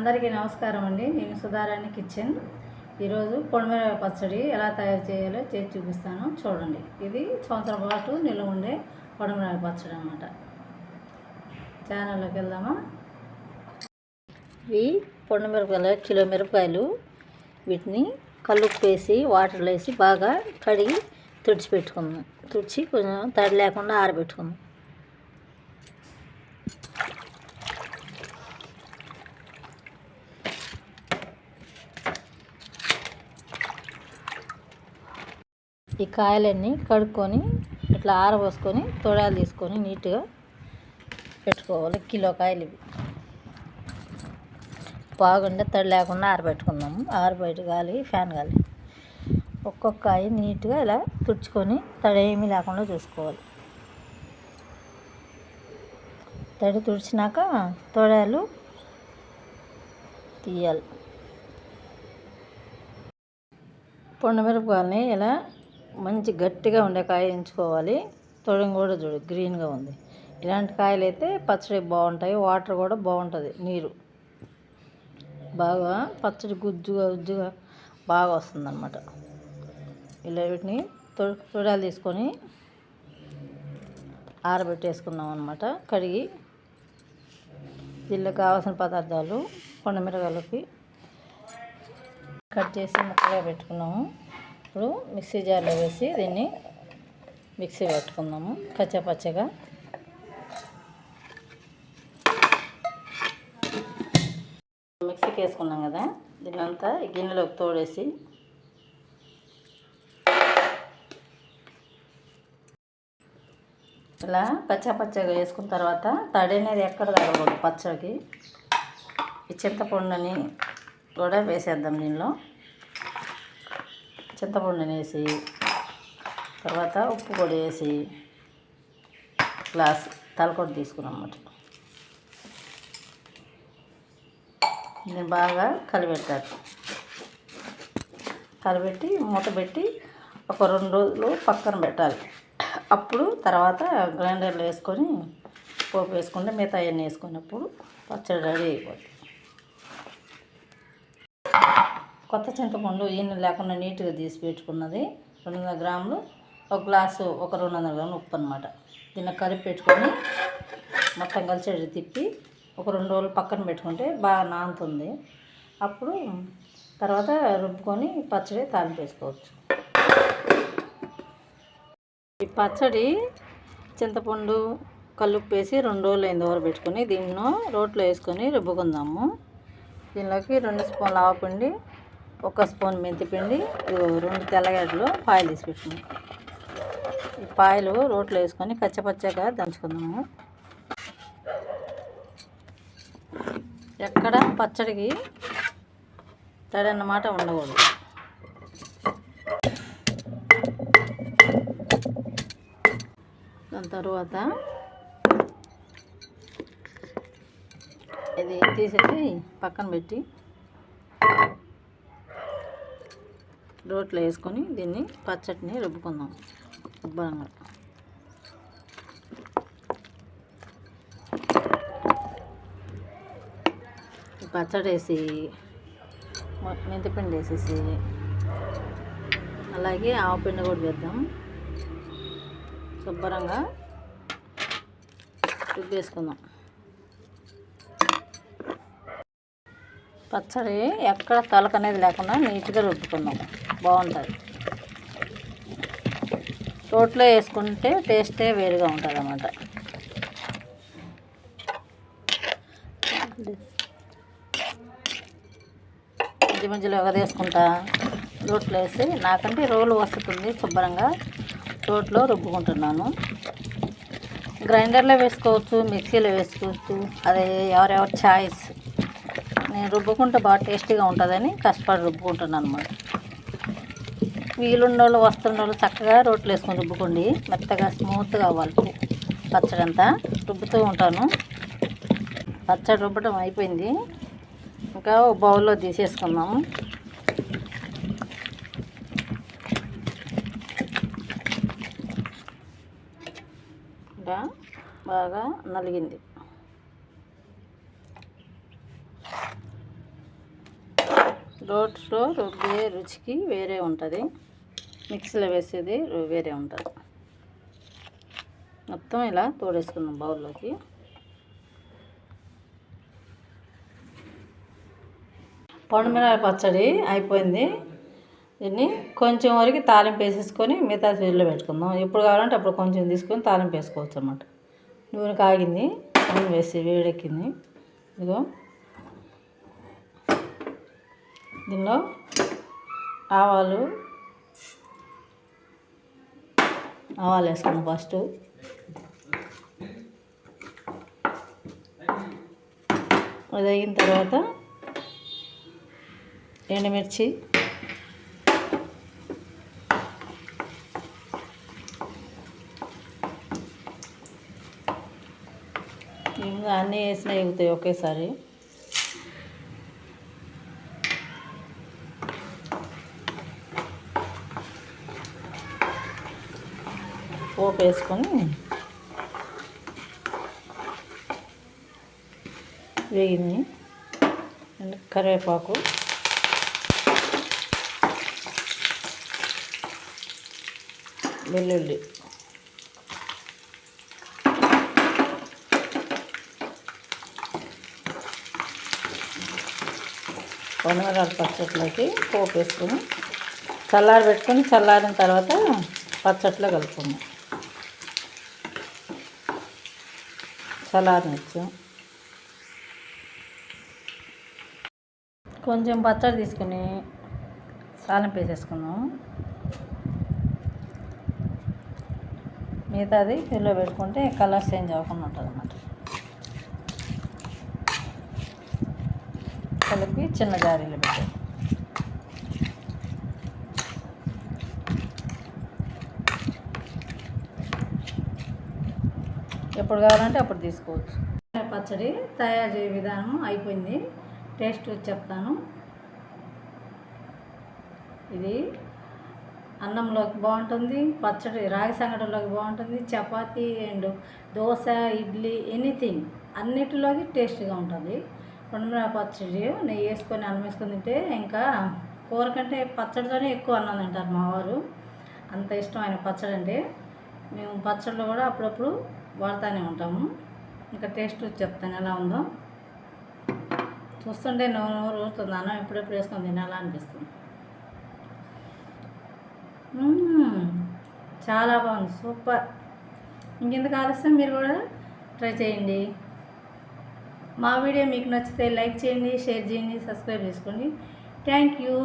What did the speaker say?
అందరికీ నమస్కారం అండి. నేను సుధారాణి కిచెన్. ఈరోజు పొడిమిరపకాయ పచ్చడి ఎలా తయారు చేయాలో చేసి చూపిస్తాను. చూడండి. ఇది సంవత్సరం పాటు నిల్వ ఉండే పొడిమిరపకాయ పచ్చడి అనమాట ఛానల్లోకి వెళ్దామా? ఇవి పొడిమిరపకాయలు కిలో మిరపకాయలు. వీటిని కల్లుప్పు వేసి వాటర్లో వేసి బాగా కడిగి తుడిచిపెట్టుకుందాం. తుడిచి కొంచెం తడి లేకుండా ఆరబెట్టుకుందాం. ఈ కాయలన్నీ కడుక్కొని ఇట్లా ఆరబోసుకొని తొడాలు తీసుకొని నీట్గా పెట్టుకోవాలి. కిలో కాయలు ఇవి. బాగుండే తడి లేకుండా ఆరబెట్టుకున్నాము ఆరబెట్టి గాలి ఫ్యాన్ గాలి. ఒక్కొక్క కాయ నీట్గా ఇలా తుడుచుకొని తడి ఏమీ లేకుండా చూసుకోవాలి. తడి తుడిచినాక తొడాలు తీయాలి. పొండమిరపకాయలని ఇలా మంచి గట్టిగా ఉండే కాయ ఎంచుకోవాలి. తొడం కూడా చూడు గ్రీన్గా ఉంది. ఇలాంటి కాయలు అయితే పచ్చడి బాగుంటాయి వాటర్ కూడా బాగుంటుంది నీరు. బాగా పచ్చడి గుజ్జుగా గుజ్జుగా బాగా వస్తుందన్నమాట. ఇలా వీటిని తొడాలు తీసుకొని ఆరబెట్టేసుకున్నాం అనమాట కడిగి దీనిలో కావాల్సిన పదార్థాలు కొండమిరగాయలకి కట్ చేసి ముక్కగా పెట్టుకున్నాము. ఇప్పుడు మిక్సీ జార్లో వేసి దీన్ని మిక్సీ పెట్టుకుందాము కచ్చపచ్చగా మిక్సీకి వేసుకున్నాం కదా దీన్నంతా గిన్నెలోకి తోడేసి. ఇలా పచ్చ పచ్చగా వేసుకున్న తర్వాత తడి అనేది ఎక్కడ తగలకూడదు పచ్చడికి. ఈ చింతపండుని కూడా వేసేద్దాం దీనిలో. చింతపండుని వేసి తర్వాత ఉప్పు కూడా వేసి గ్లాస్ తలకొట్టు తీసుకున్నాం అన్నమాట. దీన్ని బాగా కలిపెట్టాలి. కలిపెట్టి మూత పెట్టి ఒక రెండు రోజులు పక్కన పెట్టాలి. అప్పుడు తర్వాత గ్రైండర్లో వేసుకొని పోపు వేసుకుంటే మిగతా అవన్నీ వేసుకున్నప్పుడు పచ్చడి రెడీ అయిపోతుంది కొత్త చింతపండు ఈయన లేకుండా నీట్గా తీసి పెట్టుకున్నది. రెండు వందల గ్రాములు ఒక గ్లాసు ఒక రెండు వందల గ్రాములు ఉప్పు అనమాట దీన్ని కలిపి పెట్టుకొని మొత్తం కలిసేది తిప్పి ఒక రెండు రోజులు పక్కన పెట్టుకుంటే బాగా నానుతుంది. అప్పుడు తర్వాత రుబ్బుకొని పచ్చడి తాలింపు వేసుకోవచ్చు. ఈ పచ్చడి చింతపండు కల్లుప్పు వేసి రెండు రోజులు అయిన వరకు పెట్టుకొని దీన్ని రోట్లో వేసుకొని రుబ్బుకుందాము. దీనిలోకి రెండు స్పూన్ల ఆవపిండి ఒక స్పూన్ మెంతిపిండి రెండు తెల్లగడ్డలు పాయలు తీసి పెట్టుకున్నాం ఈ పాయలు రోట్లో వేసుకొని కచ్చపచ్చగా దంచుకుందాము. ఎక్కడ పచ్చడికి తడన్నమాట ఉండకూడదు. దాని తర్వాత ఇది తీసేసి పక్కన పెట్టి రోట్లో వేసుకొని దీన్ని పచ్చడిని రుబ్బుకుందాం. శుభ్రంగా పచ్చడి వేసి మెంతిపిండి వేసేసి అలాగే ఆవపిండి కూడా వేద్దాం. శుభ్రంగా రుబ్బేసుకుందాం. పచ్చడి ఎక్కడ తలక అనేది లేకుండా నీట్గా రుబ్బుకున్నాం బాగుంటుంది. రోట్లో వేసుకుంటే టేస్టే వేరుగా ఉంటుంది అన్నమాట మధ్య మధ్యలో ఎగదేసుకుంటా రోట్లో వేసి నాకంటే రోలు వస్తుంది శుభ్రంగా. రోట్లో రుబ్బుకుంటున్నాను. గ్రైండర్లో వేసుకోవచ్చు మిక్సీలో వేసుకోవచ్చు అదే ఎవరెవరి ఛాయిస్ నేను రుబ్బుకుంటే బాగా టేస్టీగా ఉంటుందని కష్టపడి రుబ్బుకుంటున్నాను అనమాట వీలున్న వాళ్ళు వస్తున్న వాళ్ళు చక్కగా రోట్లు వేసుకొని రుబ్బుకోండి. మెత్తగా స్మూత్గా అవ్వాలి పచ్చడి అంతా. రుబ్బుతూ ఉంటాను. పచ్చడి రుబ్బడం అయిపోయింది. ఇంకా బౌల్లో తీసేసుకుందాము. ఇంకా బాగా నలిగింది. రోట్లో రుబ్బే రుచికి వేరే ఉంటుంది. మిక్సీలో వేసేది వేరే ఉంటుంది. మొత్తం ఇలా తోడేసుకుందాం బౌల్లోకి. పండుమినాయ పచ్చడి అయిపోయింది. దీన్ని కొంచెం వరకు తాలింపు వేసేసుకొని మిగతా ఫ్రిడ్జ్లో పెట్టుకుందాం. ఎప్పుడు కావాలంటే అప్పుడు కొంచెం తీసుకొని తాలింపు వేసుకోవచ్చు అన్నమాట. నూనె కాగింది నూనె వేసి వేడెక్కింది. ఇదిగో. దీనిలో ఆవాలు? ఆవాలు వేసుకున్నాం ఫస్ట్. అది అయిన తర్వాత ఎండుమిర్చి. ఇంకా అన్నీ వేసినా ఎగుతాయి ఒకేసారి. పోపు వేసుకొని వేగింది. అండ్ కరివేపాకు. వెల్లుల్లి. వందనగారు పచ్చట్లోకి పోపు వేసుకొని చల్లారి పెట్టుకొని చల్లారిన తర్వాత పచ్చట్లో కలుపుకుందాం. చల్లారనిచ్చు కొంచెం పచ్చడి తీసుకుని సాలం వేసేసుకుందాం. మిగతాది పిల్లో పెట్టుకుంటే కలర్ చేంజ్ అవ్వకుండా ఉంటుంది అన్నమాట కలిపి చిన్న జారీలో పెట్టాలి ఎప్పుడు కావాలంటే అప్పుడు తీసుకోవచ్చు. పచ్చడి తయారు చేయ విధానం అయిపోయింది. టేస్ట్ చెప్తాను. ఇది అన్నంలోకి బాగుంటుంది పచ్చడి రాగి సంగటిలోకి బాగుంటుంది చపాతీ అండ్ దోశ ఇడ్లీ ఎనీథింగ్ అన్నిటిలోకి టేస్ట్గా ఉంటుంది. పండుమిర పచ్చడి నెయ్యి వేసుకొని అన్నం వేసుకొని తింటే ఇంకా కూర కంటే పచ్చడితోనే ఎక్కువ అన్నం తింటారు మా వారు. అంత ఇష్టం ఆయన పచ్చడి అంటే మేము పచ్చళ్ళు కూడా అప్పుడప్పుడు వాడుతూనే ఉంటాము. ఇంకా టేస్ట్ చెప్తాను ఎలా ఉందో. చూస్తుంటే నూనె నోరు ఊరుతుంది అన్నం ఎప్పుడెప్పుడు వేసుకొని తినాలా అనిపిస్తుంది. చాలా బాగుంది. సూపర్. ఇంకెందుకు ఆలస్యం? మీరు కూడా ట్రై చేయండి. మా వీడియో మీకు నచ్చితే లైక్ చేయండి షేర్ చేయండి సబ్స్క్రైబ్ చేసుకోండి. Thank you.